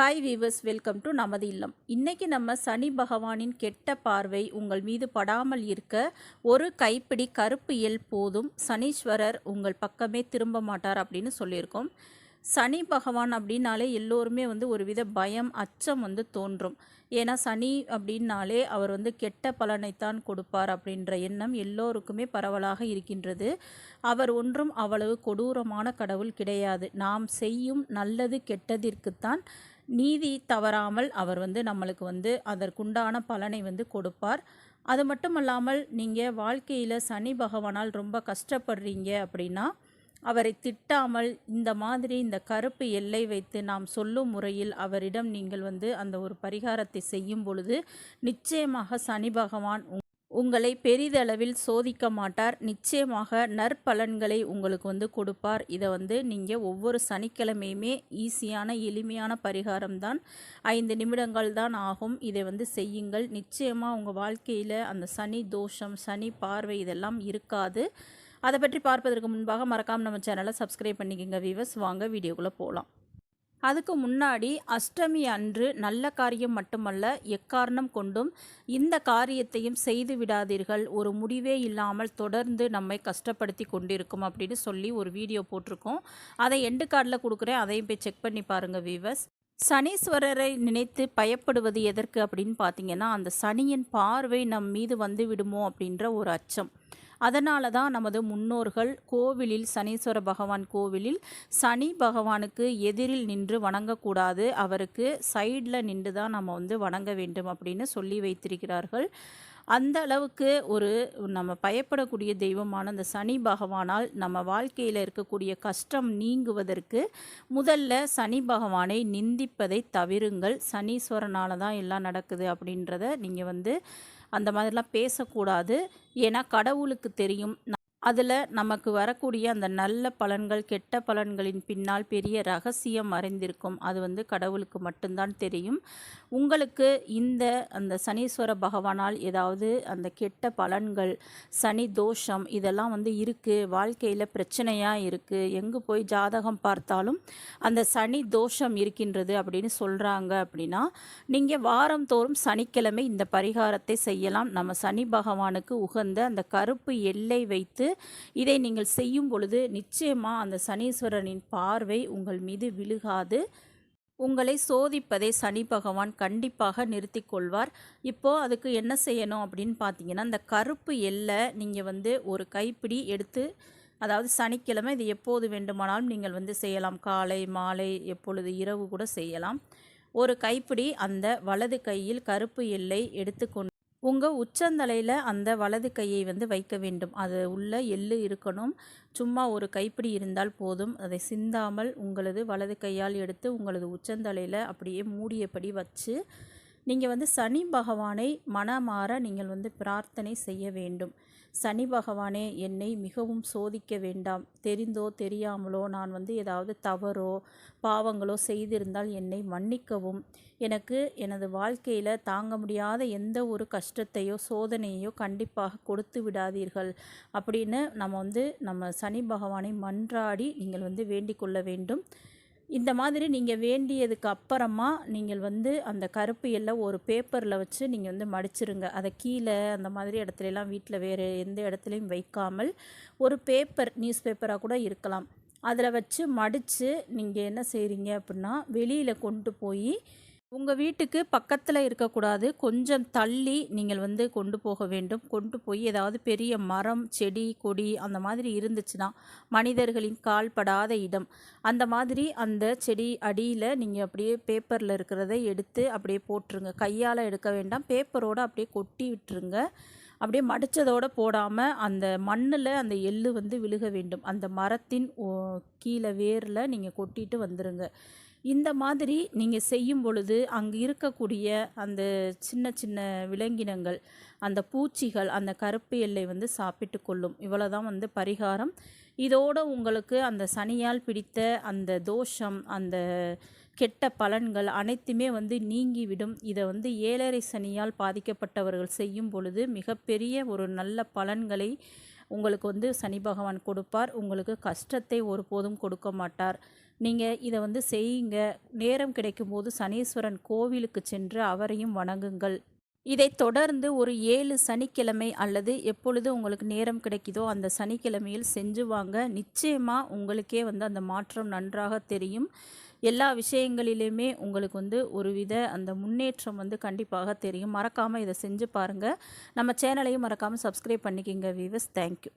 Hi viewers welcome to நமது இல்லம். இன்றைக்கி நம்ம சனி பகவானின் கெட்ட பார்வை உங்கள் மீது படாமல் இருக்க ஒரு கைப்பிடி கருப்பு எல் போதும். சனீஸ்வரர் உங்கள் பக்கமே திரும்ப மாட்டார் அப்படின்னு சொல்லியிருக்கோம். சனி பகவான் அப்படின்னாலே எல்லோருமே வந்து ஒரு வித பயம் அச்சம் வந்து தோன்றும். ஏன்னா சனி அப்படின்னாலே அவர் வந்து கெட்ட பலனைத்தான் கொடுப்பார் அப்படின்ற எண்ணம் எல்லோருக்குமே பரவலாக இருக்கின்றது. அவர் ஒன்றும் அவ்வளவு கொடூரமான கடவுள் கிடையாது. நாம் செய்யும் நல்லது கெட்டதிற்குத்தான் நீதி தவறாமல் அவர் வந்து நம்மளுக்கு வந்து அதற்குண்டான பலனை வந்து கொடுப்பார். அது மட்டும் அல்லாமல் நீங்கள் வாழ்க்கையில் சனி பகவானால் ரொம்ப கஷ்டப்படுறீங்க அப்படின்னா அவரை திட்டாமல் இந்த மாதிரி இந்த கருப்பு எல்லை வைத்து நாம் சொல்லும் முறையில் அவரிடம் நீங்கள் வந்து அந்த ஒரு பரிகாரத்தை செய்யும் பொழுது நிச்சயமாக சனி பகவான் உங்- உங்களை பெரிதளவில் சோதிக்க மாட்டார். நிச்சயமாக நற்பலன்களை உங்களுக்கு வந்து கொடுப்பார். இதை வந்து நீங்கள் ஒவ்வொரு சனிக்கிழமையுமே ஈஸியான எளிமையான பரிகாரம் தான் ஐந்து நிமிடங்கள் தான் ஆகும். இதை வந்து செய்யுங்கள். நிச்சயமாக உங்கள் வாழ்க்கையில் அந்த சனி தோஷம் சனி பார்வை இதெல்லாம் இருக்காது. அதை பற்றி பார்ப்பதற்கு முன்பாக மறக்காமல் நம்ம சேனலை சப்ஸ்கிரைப் பண்ணிக்கோங்க வீவர்ஸ் வாங்க வீடியோக்குள்ளே போகலாம் அதுக்கு முன்னாடி அஷ்டமி அன்று நல்ல காரியம் மட்டுமல்ல எக்காரணம் கொண்டும் இந்த காரியத்தையும் செய்து விடாதீர்கள். ஒரு முடிவே இல்லாமல் தொடர்ந்து நம்மை கஷ்டப்படுத்தி கொண்டிருக்கும் அப்படின்னு சொல்லி ஒரு வீடியோ போட்டிருக்கோம். அதை எண்டு கார்டில் கொடுக்குறேன். அதையும் போய் செக் பண்ணி பாருங்கள் வீவர்ஸ் சனீஸ்வரரை நினைத்து பயப்படுவது எதற்கு அப்படின்னு பார்த்தீங்கன்னா அந்த சனியின் பார்வை நம் மீது வந்து விடுமோ அப்படின்ற ஒரு அச்சம். அதனால தான் நமது முன்னோர்கள் கோவிலில் சனீஸ்வர பகவான் கோவிலில் சனி பகவானுக்கு எதிரில் நின்று வணங்கக்கூடாது. அவருக்கு சைடில் நின்று தான் நம்ம வந்து வணங்க வேண்டும் அப்படின்னு சொல்லி வைத்திருக்கிறார்கள். அந்த அளவுக்கு ஒரு நம்ம பயப்படக்கூடிய தெய்வமான அந்த சனி பகவானால் நம்ம வாழ்க்கையில் இருக்கக்கூடிய கஷ்டம் நீங்குவதற்கு முதல்ல சனி பகவானை நிந்திப்பதை தவிருங்கள். சனீஸ்வரனால தான் எல்லாம் நடக்குது அப்படின்றத நீங்கள் வந்து அந்த மாதிரிலாம் பேசக்கூடாது. ஏன்னா கடவுளுக்கு தெரியும். அதில் நமக்கு வரக்கூடிய அந்த நல்ல பலன்கள் கெட்ட பலன்களின் பின்னால் பெரிய ரகசியம் மறைந்திருக்கும். அது வந்து கடவுளுக்கு மட்டும்தான் தெரியும். உங்களுக்கு இந்த அந்த சனீஸ்வர பகவானால் ஏதாவது அந்த கெட்ட பலன்கள் சனி தோஷம் இதெல்லாம் வந்து இருக்குது வாழ்க்கையில் பிரச்சனையாக இருக்குது எங்கே போய் ஜாதகம் பார்த்தாலும் அந்த சனி தோஷம் இருக்கின்றது அப்படின்னு சொல்கிறாங்க அப்படின்னா நீங்கள் வாரந்தோறும் சனிக்கிழமை இந்த பரிகாரத்தை செய்யலாம். நம்ம சனி பகவானுக்கு உகந்த அந்த கருப்பு எல்லை வைத்து இதை நீங்கள் செய்யும் பொழுது நிச்சயமாக அந்த சனீஸ்வரனின் பார்வை உங்கள் மீது விழுகாது. உங்களை சோதிப்பதை சனி பகவான் கண்டிப்பாக நிறுத்தி கொள்வார். இப்போது அதுக்கு என்ன செய்யணும் அப்படின்னு பார்த்தீங்கன்னா இந்த கருப்பு எல்லை நீங்கள் வந்து ஒரு கைப்பிடி எடுத்து அதாவது சனிக்கிழமை இது எப்போது வேண்டுமானாலும் நீங்கள் வந்து செய்யலாம். காலை மாலை எப்பொழுது இரவு கூட செய்யலாம். ஒரு கைப்பிடி அந்த வலது கையில் கருப்பு எல்லை எடுத்துக்கொண்டு உங்கள் உச்சந்தலையில் அந்த வலது கையை வந்து வைக்க வேண்டும். அது உள்ள எள்ளு இருக்கணும். சும்மா ஒரு கைப்பிடி இருந்தால் போதும். அதை சிந்தாமல் உங்களது வலது கையால் எடுத்து உங்களது உச்சந்தலையில் அப்படியே மூடியபடி வச்சு நீங்கள் வந்து சனி பகவானை மனமாற நீங்கள் வந்து பிரார்த்தனை செய்ய வேண்டும். சனி பகவானே என்னை மிகவும் சோதிக்க வேண்டாம். தெரிந்தோ தெரியாமலோ நான் வந்து ஏதாவது தவறோ பாவங்களோ செய்திருந்தால் என்னை மன்னிக்கவும். எனக்கு எனது வாழ்க்கையில் தாங்க முடியாத எந்த ஒரு கஷ்டத்தையோ சோதனையோ கண்டிப்பாக கொடுத்து விடாதீர்கள். அப்படின்னு நம்ம வந்து நம்ம சனி பகவானை மன்றாடி நீங்கள் வந்து வேண்டிக் கொள்ள வேண்டும். இந்த மாதிரி நீங்கள் வேண்டியதுக்கு அப்புறமா நீங்கள் வந்து அந்த கருப்பு எல்லாம் ஒரு பேப்பரில் வச்சு நீங்கள் வந்து மடிச்சிருங்க. அதை கீழே அந்த மாதிரி இடத்துலலாம் வீட்டில் வேறு எந்த இடத்துலையும் வைக்காமல் ஒரு பேப்பர் நியூஸ் பேப்பராக கூட இருக்கலாம். அதில் வச்சு மடித்து நீங்கள் என்ன செய்கிறீங்க அப்படின்னா வெளியில் கொண்டு போய் உங்கள் வீட்டுக்கு பக்கத்தில் இருக்கக்கூடாது. கொஞ்சம் தள்ளி நீங்கள் வந்து கொண்டு போக வேண்டும். கொண்டு போய் ஏதாவது பெரிய மரம் செடி கொடி அந்த மாதிரி இருந்துச்சுன்னா மனிதர்களின் கால் படாத இடம். அந்த மாதிரி அந்த செடி அடியில் நீங்கள் அப்படியே பேப்பரில் இருக்கிறத எடுத்து அப்படியே போட்டுருங்க. கையால் எடுக்க வேண்டாம். பேப்பரோடு அப்படியே கொட்டி விட்டுருங்க. அப்படியே மடித்ததோடு போடாமல் அந்த மண்ணில் அந்த எள்ளு வந்து விழுக வேண்டும். அந்த மரத்தின் ஓ- கீழே வேரில் நீங்கள் கொட்டிட்டு வந்துடுங்க இந்த மாதிரி நீங்கள் செய்யும் பொழுது அங்கே இருக்கக்கூடிய அந்த சின்ன சின்ன விலங்கினங்கள் அந்த பூச்சிகள் அந்த கருப்பு எல்லை வந்து சாப்பிட்டு கொள்ளும். இவ்வளோ தான் வந்து பரிகாரம். இதோடு உங்களுக்கு அந்த சனியால் பிடித்த அந்த தோஷம் அந்த கெட்ட பலன்கள் அனைத்துமே வந்து நீங்கிவிடும். இதை வந்து ஏழரை சனியால் பாதிக்கப்பட்டவர்கள் செய்யும் பொழுது மிகப்பெரிய ஒரு நல்ல பலன்களை உங்களுக்கு வந்து சனி பகவான் கொடுப்பார். உங்களுக்கு கஷ்டத்தை ஒருபோதும் கொடுக்க மாட்டார். நீங்கள் இதை வந்து செய்யுங்க. நேரம் கிடைக்கும்போது சனீஸ்வரன் கோவிலுக்கு சென்று அவரையும் வணங்குங்கள். இதை தொடர்ந்து ஒரு ஏழு சனிக்கிழமை அல்லது எப்பொழுது உங்களுக்கு நேரம் கிடைக்குதோ அந்த சனிக்கிழமையில் செஞ்சு வாங்க நிச்சயமாக உங்களுக்கே வந்து அந்த மாற்றம் நன்றாக தெரியும். எல்லா விஷயங்களிலுமே உங்களுக்கு வந்து ஒரு வித அந்த முன்னேற்றம் வந்து கண்டிப்பாக தெரியும். மறக்காமல் இதை செஞ்சு பாருங்கள் நம்ம சேனலையும் மறக்காமல் சப்ஸ்கிரைப் பண்ணிக்கிங்க வீவஸ் தேங்க்யூ